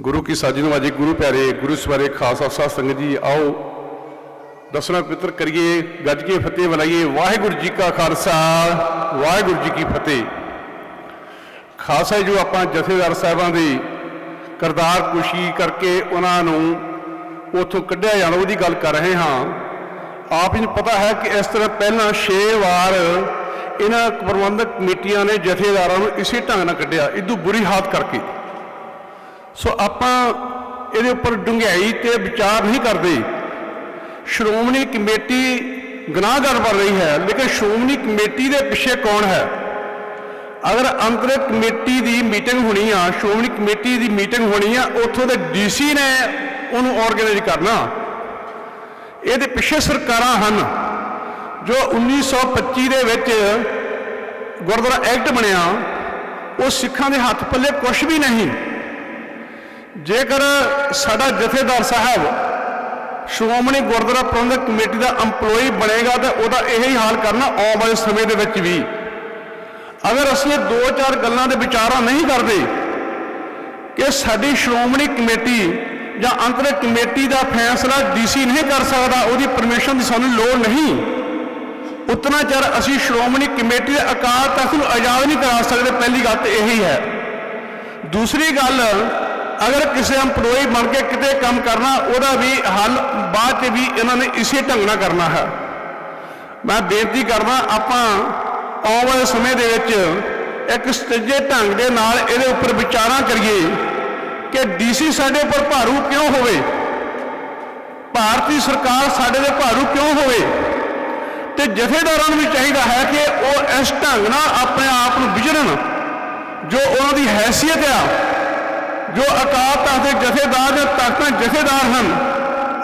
ਗੁਰੂ ਕੀ ਸਾਜੀ ਨਵਾਜੀ ਗੁਰੂ ਪਿਆਰੇ, ਗੁਰੂ ਸਵਾਰੇ ਖਾਸ ਅਫਸਰ ਸੰਗਤ ਜੀ, ਆਓ। ਦਸਣਾ ਪਿੱਤਰ ਕਰੀਏ, ਗੱਜ ਕੇ ਫਤਿਹ ਬੁਲਾਈਏ ਵਾਹਿਗੁਰੂ ਜੀ ਕਾ ਖਾਲਸਾ, ਵਾਹਿਗੁਰੂ ਜੀ ਕੀ ਫਤਿਹ। ਖਾਸ ਜੋ ਆਪਾਂ ਜਥੇਦਾਰ ਸਾਹਿਬਾਂ ਦੀ ਕਰਤਾਰ ਕੁਸ਼ੀ ਕਰਕੇ ਉਹਨਾਂ ਨੂੰ ਉਥੋਂ ਕੱਢਿਆ ਜਾਣਾ, ਉਹਦੀ ਗੱਲ ਕਰ ਰਹੇ ਹਾਂ। ਆਪ ਜੀ ਨੂੰ ਪਤਾ ਹੈ ਕਿ ਇਸ ਤਰ੍ਹਾਂ ਪਹਿਲਾਂ 6 ਵਾਰ ਇਹਨਾਂ ਪ੍ਰਬੰਧਕ ਕਮੇਟੀਆਂ ਨੇ ਜਥੇਦਾਰਾਂ ਨੂੰ ਇਸੇ ਢੰਗ ਨਾਲ ਕੱਢਿਆ। ਇਦੋਂ ਬੁਰੀ ਹਾਲਤ ਕਰਕੇ। ਸੋ ਆਪਾਂ ਇਹਦੇ ਉੱਪਰ ਡੂੰਘਾਈ ਤੇ ਵਿਚਾਰ ਨਹੀਂ ਕਰਦੇ। ਸ਼੍ਰੋਮਣੀ ਕਮੇਟੀ ਗੁਨਾਹਗਰ ਬਣ ਰਹੀ ਹੈ, ਲੇਕਿਨ ਸ਼੍ਰੋਮਣੀ ਕਮੇਟੀ ਦੇ ਪਿੱਛੇ ਕੌਣ ਹੈ? ਅਗਰ ਅੰਤਰ ਕਮੇਟੀ ਦੀ ਮੀਟਿੰਗ ਹੋਣੀ ਆ, ਸ਼੍ਰੋਮਣੀ ਕਮੇਟੀ ਦੀ ਮੀਟਿੰਗ ਹੋਣੀ ਆ, ਉੱਥੋਂ ਦੇ ਡੀਸੀ ਨੇ ਉਹਨੂੰ ਆਰਗੇਨਾਈਜ਼ ਕਰਨਾ। ਇਹਦੇ ਪਿੱਛੇ ਸਰਕਾਰਾਂ ਹਨ, ਜੋ 1925 ਦੇ ਵਿੱਚ ਗੁਰਦੁਆਰਾ ਐਕਟ ਬਣਿਆ, ਉਹ ਸਿੱਖਾਂ ਦੇ ਹੱਥ ਪੱਲੇ ਕੁਝ ਵੀ ਨਹੀਂ। ਜੇਕਰ ਸਾਡਾ ਜਥੇਦਾਰ ਸਾਹਿਬ ਸ਼੍ਰੋਮਣੀ ਗੁਰਦੁਆਰਾ ਪ੍ਰਬੰਧਕ ਕਮੇਟੀ ਦਾ EMPLOYE ਬਣੇਗਾ ਤਾਂ ਉਹਦਾ ਇਹੀ ਹਾਲ ਕਰਨਾ ਆਉਣ ਵਾਲੇ ਸਮੇਂ ਦੇ ਵਿੱਚ ਵੀ। ਅਗਰ ਅਸੀਂ ਇਹ ਦੋ ਚਾਰ ਗੱਲਾਂ ਦੇ ਵਿਚਾਰਾ ਨਹੀਂ ਕਰਦੇ ਕਿ ਸਾਡੀ ਸ਼੍ਰੋਮਣੀ ਕਮੇਟੀ ਜਾਂ ਅੰਤਰਿਕ ਕਮੇਟੀ ਦਾ ਫੈਸਲਾ ਡੀਸੀ ਨਹੀਂ ਕਰ ਸਕਦਾ, ਉਹਦੀ ਪਰਮਿਸ਼ਨ ਦੀ ਸਾਨੂੰ ਲੋੜ ਨਹੀਂ। ਉਤਨਾ ਚਿਰ ਅਸੀਂ ਸ਼੍ਰੋਮਣੀ ਕਮੇਟੀ ਦੇ ਅਕਾਲ ਤਖਤ ਨੂੰ ਆਜ਼ਾਦ ਨਹੀਂ ਕਰਾ ਸਕਦੇ, ਪਹਿਲੀ ਗੱਲ ਤੇ ਇਹੀ ਹੈ। ਦੂਸਰੀ ਗੱਲ ਅਗਰ ਕਿਸੇ EMPLOYE ਬਣ ਕੇ ਕਿਤੇ ਕੰਮ ਕਰਨਾ, ਉਹਦਾ ਵੀ ਹੱਲ ਬਾਅਦ 'ਚ ਵੀ ਇਹਨਾਂ ਨੇ ਇਸੇ ਢੰਗ ਨਾਲ ਕਰਨਾ ਹੈ। ਮੈਂ ਬੇਨਤੀ ਕਰਦਾ, ਆਪਾਂ ਆਉਣ ਵਾਲੇ ਸਮੇਂ ਦੇ ਵਿੱਚ ਇੱਕ ਸਟੇਜੇ ਢੰਗ ਦੇ ਨਾਲ ਇਹਦੇ ਉੱਪਰ ਵਿਚਾਰਾਂ ਕਰੀਏ ਕਿ ਡੀਸੀ ਸਾਡੇ ਉੱਪਰ ਭਾਰੂ ਕਿਉਂ ਹੋਵੇ? ਭਾਰਤੀ ਸਰਕਾਰ ਸਾਡੇ ਦੇ ਭਾਰੂ ਕਿਉਂ ਹੋਵੇ? ਤੇ ਜਥੇਦਾਰਾਂ ਨੂੰ ਵੀ ਚਾਹੀਦਾ ਹੈ ਕਿ ਉਹ ਇਸ ਢੰਗ ਨਾਲ ਆਪਣੇ ਆਪ ਨੂੰ ਵਿਚਰਨ ਜੋ ਉਹਨਾਂ ਦੀ ਹੈਸੀਅਤ ਆ। ਜੋ ਅਕਾਲ ਤਖਤ ਦੇ ਜਥੇਦਾਰ ਜਾਂ ਤਖਤਾਂ ਜਥੇਦਾਰ ਹਨ,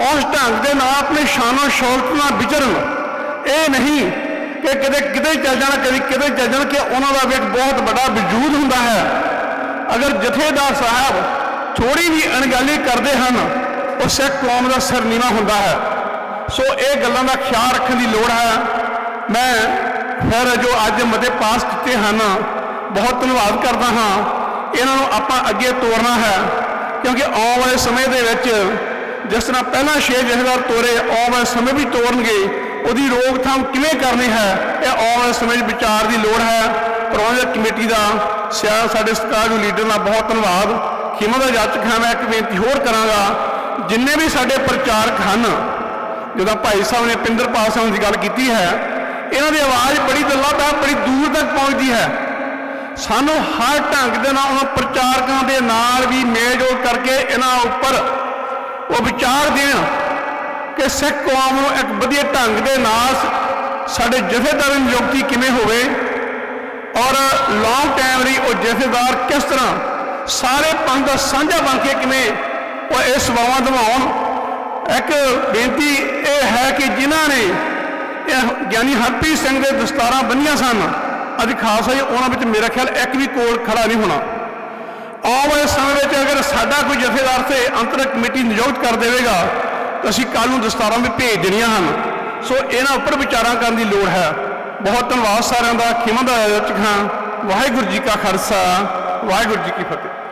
ਉਸ ਢੰਗ ਦੇ ਨਾਲ ਆਪਣੀ ਸ਼ਾਨੋ ਸ਼ੌਕਤ ਨਾਲ ਵਿਚਰਨ। ਇਹ ਨਹੀਂ ਕਿ ਕਿਤੇ ਕਿਤੇ ਚੱਲ ਜਾਣਾ, ਕਦੀ ਕਿਤੇ ਚੱਲ ਜਾਣਾ ਕਿ ਉਹਨਾਂ ਦਾ ਵੀ ਇੱਕ ਬਹੁਤ ਵੱਡਾ ਵਜੂਦ ਹੁੰਦਾ ਹੈ। ਅਗਰ ਜਥੇਦਾਰ ਸਾਹਿਬ ਥੋੜੀ ਵੀ ਅਣਗਾਲੀ ਕਰਦੇ ਹਨ, ਉਹ ਸਿੱਖ ਕੌਮ ਦਾ ਸਿਰ ਨੀਵਾ ਹੁੰਦਾ ਹੈ। ਸੋ ਇਹ ਗੱਲਾਂ ਦਾ ਖਿਆਲ ਰੱਖਣ ਦੀ ਲੋੜ ਹੈ। ਮੈਂ ਫਿਰ ਜੋ ਅੱਜ ਮਤੇ ਪਾਸ ਕੀਤੇ ਹਨ, ਬਹੁਤ ਧੰਨਵਾਦ ਕਰਦਾ ਹਾਂ। ਇਹਨਾਂ ਨੂੰ ਆਪਾਂ ਅੱਗੇ ਤੋਰਨਾ ਹੈ, ਕਿਉਂਕਿ ਆਉਣ ਵਾਲੇ ਸਮੇਂ ਦੇ ਵਿੱਚ ਜਿਸ ਤਰ੍ਹਾਂ ਪਹਿਲਾਂ ਛੇ ਜਥੇਦਾਰ ਤੋਰੇ, ਆਉਣ ਵਾਲੇ ਸਮੇਂ ਵੀ ਤੋਰਨਗੇ, ਉਹਦੀ ਰੋਕਥਾਮ ਕਿਵੇਂ ਕਰਨੀ ਹੈ, ਇਹ ਆਉਣ ਵਾਲੇ ਸਮੇਂ 'ਚ ਵਿਚਾਰ ਦੀ ਲੋੜ ਹੈ। ਪ੍ਰਬੰਧਕ ਕਮੇਟੀ ਦਾ ਸਿਆ ਸਾਡੇ ਸਤਿਕਾਰਯੋਗ ਲੀਡਰ ਦਾ ਬਹੁਤ ਧੰਨਵਾਦ। ਖਿਮਾ ਦਾ ਜਾਚਕ ਹਾਂ, ਮੈਂ ਇੱਕ ਬੇਨਤੀ ਹੋਰ ਕਰਾਂਗਾ, ਜਿੰਨੇ ਵੀ ਸਾਡੇ ਪ੍ਰਚਾਰਕ ਹਨ, ਜਦੋਂ ਭਾਈ ਸਾਹਿਬ ਨੇ ਪਿੰਦਰਪਾਲ ਸਿੰਘ ਦੀ ਗੱਲ ਕੀਤੀ ਹੈ, ਇਹਨਾਂ ਦੀ ਆਵਾਜ਼ ਬੜੀ ਦੱਲਾ ਬੜੀ ਦੂਰ ਤੱਕ ਪਹੁੰਚਦੀ ਹੈ। ਸਾਨੂੰ ਹਰ ਢੰਗ ਦੇ ਨਾਲ ਉਹਨਾਂ ਪ੍ਰਚਾਰਕਾਂ ਦੇ ਨਾਲ ਵੀ ਮੇਲਜੋਲ ਕਰਕੇ ਇਹਨਾਂ ਉੱਪਰ ਉਹ ਵਿਚਾਰ ਦੇਣ ਕਿ ਸਿੱਖ ਕੌਮ ਨੂੰ ਇੱਕ ਵਧੀਆ ਢੰਗ ਦੇ ਨਾਲ ਸਾਡੇ ਜਥੇਦਾਰ ਦੀ ਨਿਯੁਕਤੀ ਕਿਵੇਂ ਹੋਵੇ ਔਰ ਲੌਂਗ ਟਾਈਮ ਲਈ ਉਹ ਜਥੇਦਾਰ ਕਿਸ ਤਰ੍ਹਾਂ ਸਾਰੇ ਪੰਥ ਦਾ ਸਾਂਝਾ ਬਣ ਕੇ ਕਿਵੇਂ ਉਹ ਇਹ ਸੇਵਾਵਾਂ ਦਿਵਾਉਣ ਇੱਕ ਬੇਨਤੀ ਇਹ ਹੈ ਕਿ ਜਿਨ੍ਹਾਂ ਨੇ ਗਿਆਨੀ ਹਰਪ੍ਰੀਤ ਸਿੰਘ ਦੇ ਦਸਤਾਰਾਂ ਬੰਨੀਆਂ ਸਨ ਅੱਜ ਖਾਸ ਹੈ ਉਹਨਾਂ ਵਿੱਚ ਮੇਰਾ ਖਿਆਲ ਇੱਕ ਵੀ ਕੋਲ ਖੜਾ ਨਹੀਂ ਹੋਣਾ। ਆਉਣ ਵਾਲੇ ਸਮੇਂ ਵਿੱਚ ਅਗਰ ਸਾਡਾ ਕੋਈ ਜਥੇਦਾਰ ਤੇ ਅੰਤਰਕ ਕਮੇਟੀ ਨਿਯੁਕਤ ਕਰ ਦੇਵੇਗਾ, ਤਾਂ ਅਸੀਂ ਕੱਲ ਨੂੰ ਦਸਤਾਰਾਂ ਵੀ ਭੇਜ ਦੇਣੀਆਂ ਹਨ। ਸੋ ਇਹਨਾਂ ਉੱਪਰ ਵਿਚਾਰਾਂ ਕਰਨ ਦੀ ਲੋੜ ਹੈ। ਬਹੁਤ ਧੰਨਵਾਦ ਸਾਰਿਆਂ ਦਾ। ਖਿਮਾ ਦਾ ਹਾਂ। ਵਾਹਿਗੁਰੂ ਜੀ ਕਾ ਖਾਲਸਾ। ਵਾਹਿਗੁਰੂ ਜੀ ਕੀ ਫਤਿਹ।